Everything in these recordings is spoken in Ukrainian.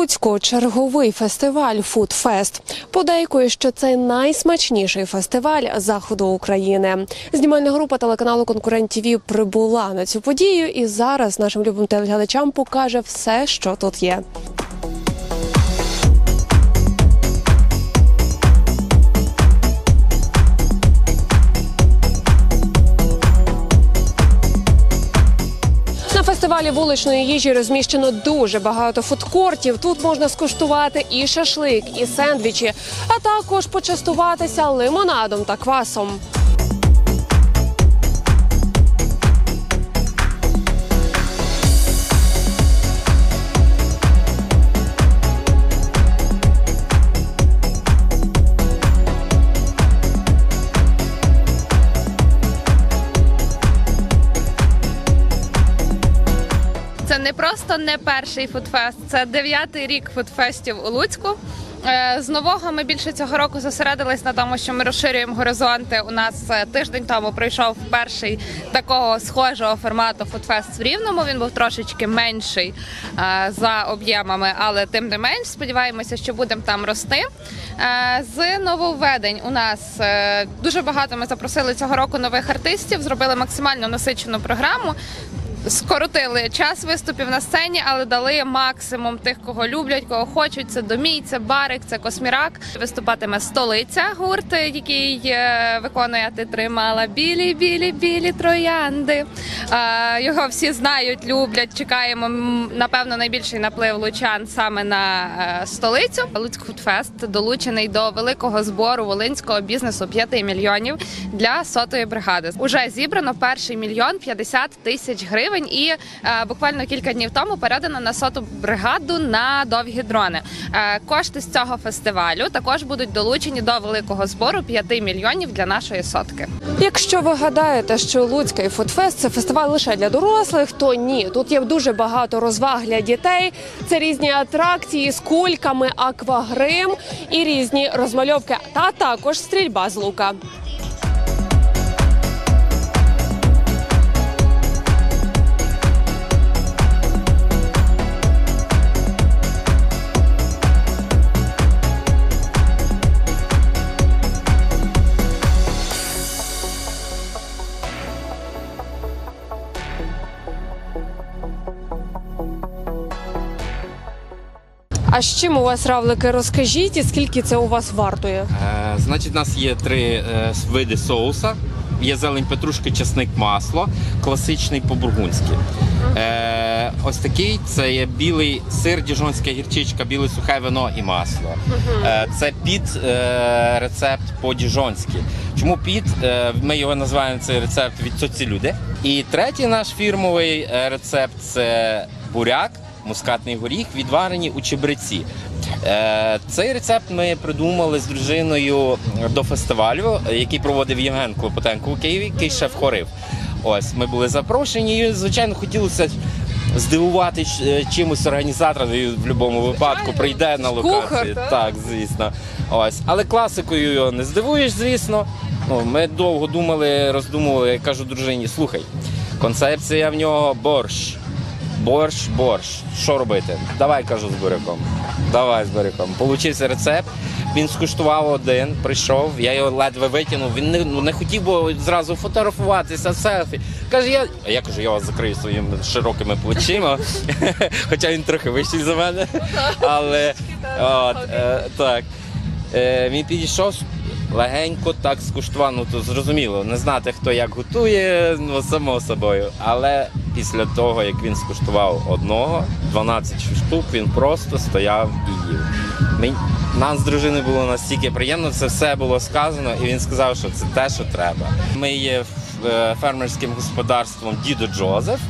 Луцьку черговий фестиваль Фудфест. Подейкує, що це найсмачніший фестиваль заходу України. Знімальна група телеканалу Конкурент ТВ прибула на цю подію і зараз нашим любим телеглядачам покаже все, що тут є. Фестивалі вуличної їжі розміщено дуже багато фудкортів. Тут можна скуштувати і шашлик, і сендвічі, а також почастуватися лимонадом та квасом. Просто не перший фудфест, це дев'ятий рік фудфестів у Луцьку. Е, З нового ми більше цього року зосередились на тому, що ми розширюємо горизонти. У нас е, тиждень тому пройшов перший такого схожого формату фудфест в Рівному. Він був трошечки менший е, за об'ємами, але тим не менш сподіваємося, що будемо там рости. З нововведень у нас дуже багато. Ми запросили цього року нових артистів, зробили максимально насичену програму. Скоротили час виступів на сцені, але дали максимум тих, кого люблять, кого хочуть. Це домій, це барик, це космірак. Виступатиме столиця гурт, який е, виконує ти тримала білі, білі, білі троянди. Е, Його всі знають, люблять. Чекаємо напевно найбільший наплив лучан саме на е, столицю. Луцьк Фудфест долучений до великого збору волинського бізнесу 5 мільйонів для сотої бригади. Уже зібрано перший мільйон 50 тисяч гривень, і е, буквально кілька днів тому передано на соту бригаду на довгі дрони. Е, кошти з цього фестивалю також будуть долучені до великого збору 5 мільйонів для нашої сотки. Якщо ви гадаєте, що Луцький фудфест це фестиваль лише для дорослих, то ні. Тут є дуже багато розваг для дітей. Це різні атракції з кульками, аквагрим і різні розмальовки, та також стрільба з лука. А з чим у вас равлики? Розкажіть, і скільки це у вас вартує? Е, значить, у нас є три е, види соуса. Є зелень петрушки, чесник, масло, класичний по-бургундськи. Е, ось такий це є білий сир, діжонська гірчичка, біле сухе вино і масло. Е, це під е, рецепт по-діжонськи. Чому під? Е, ми його називаємо цей рецепт від соці люди. І третій наш фірмовий е, рецепт це буряк, мускатний горіх, відварені у чебреці. Е, Цей рецепт ми придумали з дружиною до фестивалю, який проводив Євген Клопотенко у Києві, який шеф хорив. Ось ми були запрошені, і звичайно хотілося здивувати е, чимось організатора і в будь-якому випадку прийде на локацію. Так, звісно. Ось, але класикою його не здивуєш, звісно. Ну, ми довго думали, роздумували. Я кажу дружині, слухай, концепція в нього борщ. Борщ, борщ. Що робити? Давай кажу з буряком. Давай з буряком. Получився рецепт. Він скуштував один, прийшов, я його ледве витягнув. Він не, ну, не хотів бо зразу фотографуватися, селфі. Каже, я. А я кажу, я вас закрию своїми широкими плечима. Хоча він трохи вищий за мене. Але от, е, так. Е, він підійшов легенько так скуштував, ну то зрозуміло, не знати, хто як готує, ну само собою. Але після того, як він скуштував одного, 12 штук, він просто стояв і їв. Нам з дружиною було настільки приємно, це все було сказано, і він сказав, що це те, що треба. Ми є е, фермерським господарством Дідо Джозеф.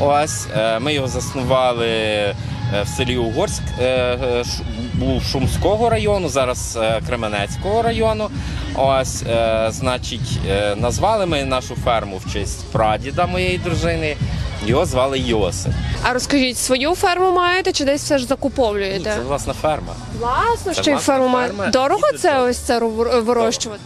Ось е, ми його заснували в селі Угорськ, е, е, був Шумського району, зараз е, Кременецького району. Ось, е, значить, е, назвали ми нашу ферму в честь прадіда моєї дружини. Його звали Йосип. А розкажіть, свою ферму маєте чи десь все ж Ні, це власна ферма. Власно, Це й власна ферму ферма. маєте. Дорого І це ось це ру- вирощувати?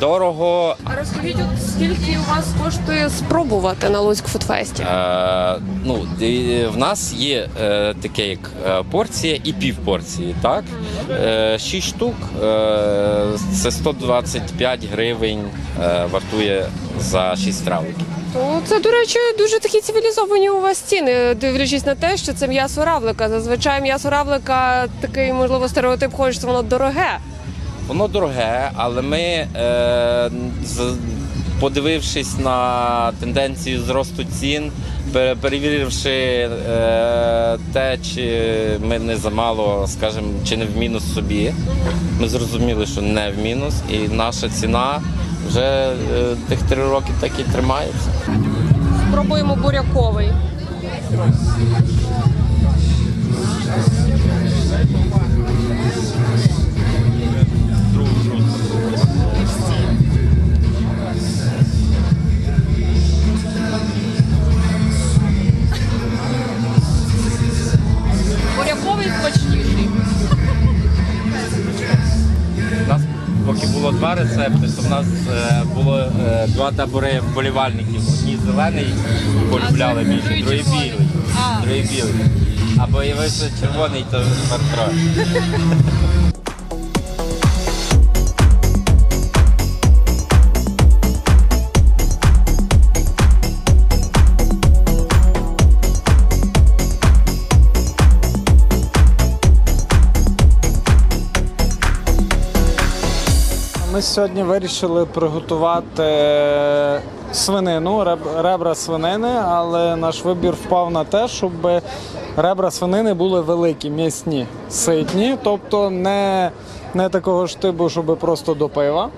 Дорого. А розкажіть, от скільки у вас коштує спробувати на Луцьк Фудфесті? Е, ну, ді- в нас є е, таке як е, порція і півпорції, так? Е, шість штук е, це 125 гривень е, вартує за 6 травників. То це, до речі, дуже такі цивілізовані у вас ціни, дивлячись на те, що це м'ясо равлика. Зазвичай м'ясо равлика такий, можливо, стереотип ходить, що воно дороге. Воно дороге, але ми, е, подивившись на тенденцію зросту цін, перевіривши е, те, чи ми не замало, скажімо, чи не в мінус собі, ми зрозуміли, що не в мінус, і наша ціна вже е, тих три роки так і тримається. Спробуємо буряковий. Буряковий два рецепти, в нас е, було е, два табори вболівальників. Одні зелений полюбляли більше, другий білий. Другий білий. А появився червоний, то тепер Ми сьогодні вирішили приготувати свинину, реб- ребра свинини, але наш вибір впав на те, щоб ребра свинини були великі, м'ясні, ситні, тобто не, не такого ж типу, щоб просто до пива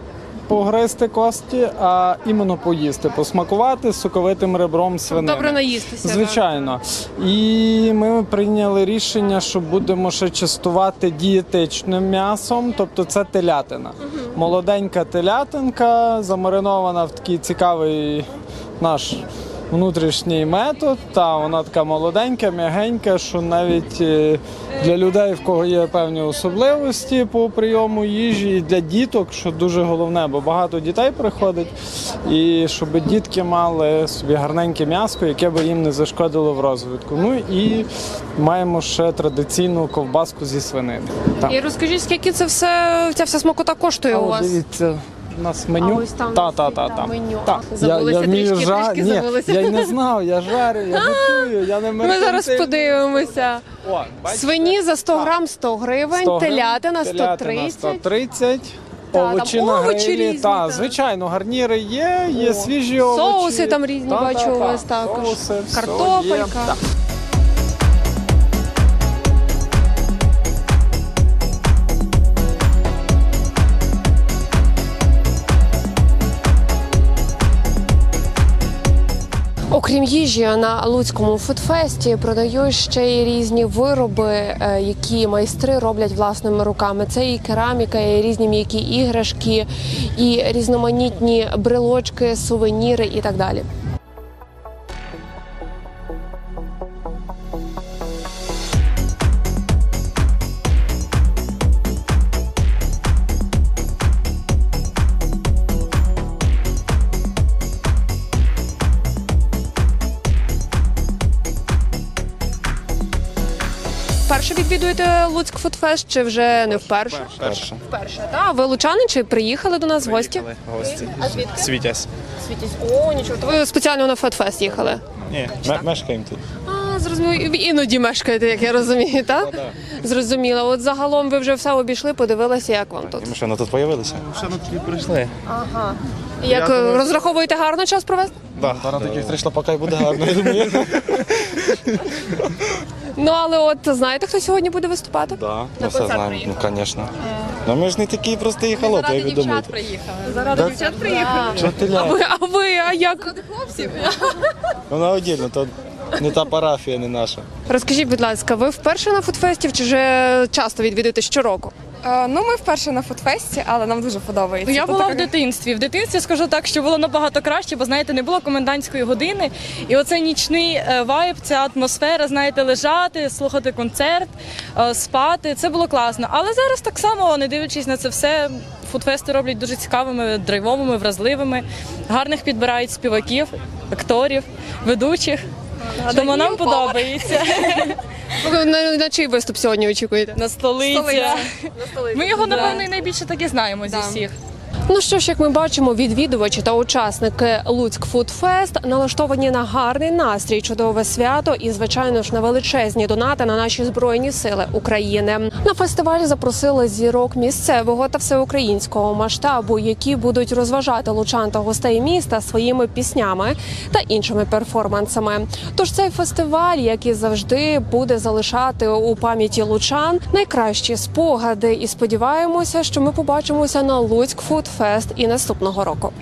погризти кості, а іменно поїсти, посмакувати соковитим ребром свинини. Добре наїстися. Звичайно. І ми прийняли рішення, що будемо ще частувати дієтичним м'ясом, тобто це телятина. Молоденька телятинка, замаринована в такий цікавий наш внутрішній метод. Та вона така молоденька, м'ягенька, що навіть е, для людей, в кого є певні особливості по прийому їжі, і для діток, що дуже головне, бо багато дітей приходить, і щоб дітки мали собі гарненьке м'яско, яке би їм не зашкодило в розвитку. Ну і маємо ще традиційну ковбаску зі свинини. Так. І розкажіть, скільки це все, ця вся смакота коштує у вас? Дивіться, у нас меню. А ось там та, та, та, та. меню. Та. Забулися трішки, трішки Ні, забулися. Я й не знав, я жарю, я готую, я не Ми зараз меркантильний. подивимося. О, бачите? Свині за 100 грам 100 гривень, 100 гривень, телятина телятина 130. 130. Та, овочі там на овочі грилі, різні, та, та. звичайно, гарніри є, є О, свіжі овочі. соуси там різні, Та, бачу, та, у та, вас також. соуси, все Картопелька. є. Окрім їжі на Луцькому фудфесті продають ще й різні вироби, е, які майстри роблять власними руками. Це і кераміка, і різні м'які іграшки, і різноманітні брелочки, сувеніри і так далі. Вперше відвідуєте Луцьк Фудфест чи вже не вперше? Перше. Вперше. Так, ви лучани чи приїхали до нас в гості? Гості. А звідки? Світязь. Світість. О, нічого. То ви спеціально на Фудфест їхали? Ні, ме- мешкаємо тут. А, зрозуміло. Іноді мешкаєте, як я розумію, так? Зрозуміло. От загалом ви вже все обійшли, подивилися, як вам тут. І тут з'явилися. Машина тут прийшли. Ага. Як е, розраховуєте гарно час провести? Да. Зараз таких три шлапака і буде гарно, я думаю. Ну але от знаєте, хто сьогодні буде виступати? Да, На ну все знаємо, ну, звісно. Ну ми ж не такі прості холопи, як ви думаєте. приїхали. Заради дівчат приїхали. Чого ти А ви, а ви, а як? Вона віддільно, то Не та парафія, не наша. Розкажіть, будь ласка, ви вперше на фудфесті чи вже часто відвідуєте щороку? Е, Ну, ми вперше на фудфесті, але нам дуже подобається. Ну, я Тут була в така- дитинстві. В дитинстві скажу так, що було набагато краще, бо знаєте, не було комендантської години. І оцей нічний е, вайб, ця атмосфера, знаєте, лежати, слухати концерт, е, спати. Це було класно. Але зараз так само, не дивлячись на це все, фудфести роблять дуже цікавими, драйвовими, вразливими. Гарних підбирають співаків, акторів, ведучих. Тому нам подобається. Ви на, на чий виступ сьогодні очікуєте? На столиці. Столиця. Ми його, напевно, і найбільше так і знаємо зі всіх. Ну що ж, як ми бачимо, відвідувачі та учасники Луцьк Фудфест налаштовані на гарний настрій, чудове свято і, звичайно ж, на величезні донати на наші збройні сили України. На фестиваль запросили зірок місцевого та всеукраїнського масштабу, які будуть розважати лучан та гостей міста своїми піснями та іншими перформансами. Тож цей фестиваль, як і завжди, буде залишати у пам'яті лучан найкращі спогади. І сподіваємося, що ми побачимося на Луцьк Фудфест і наступного року.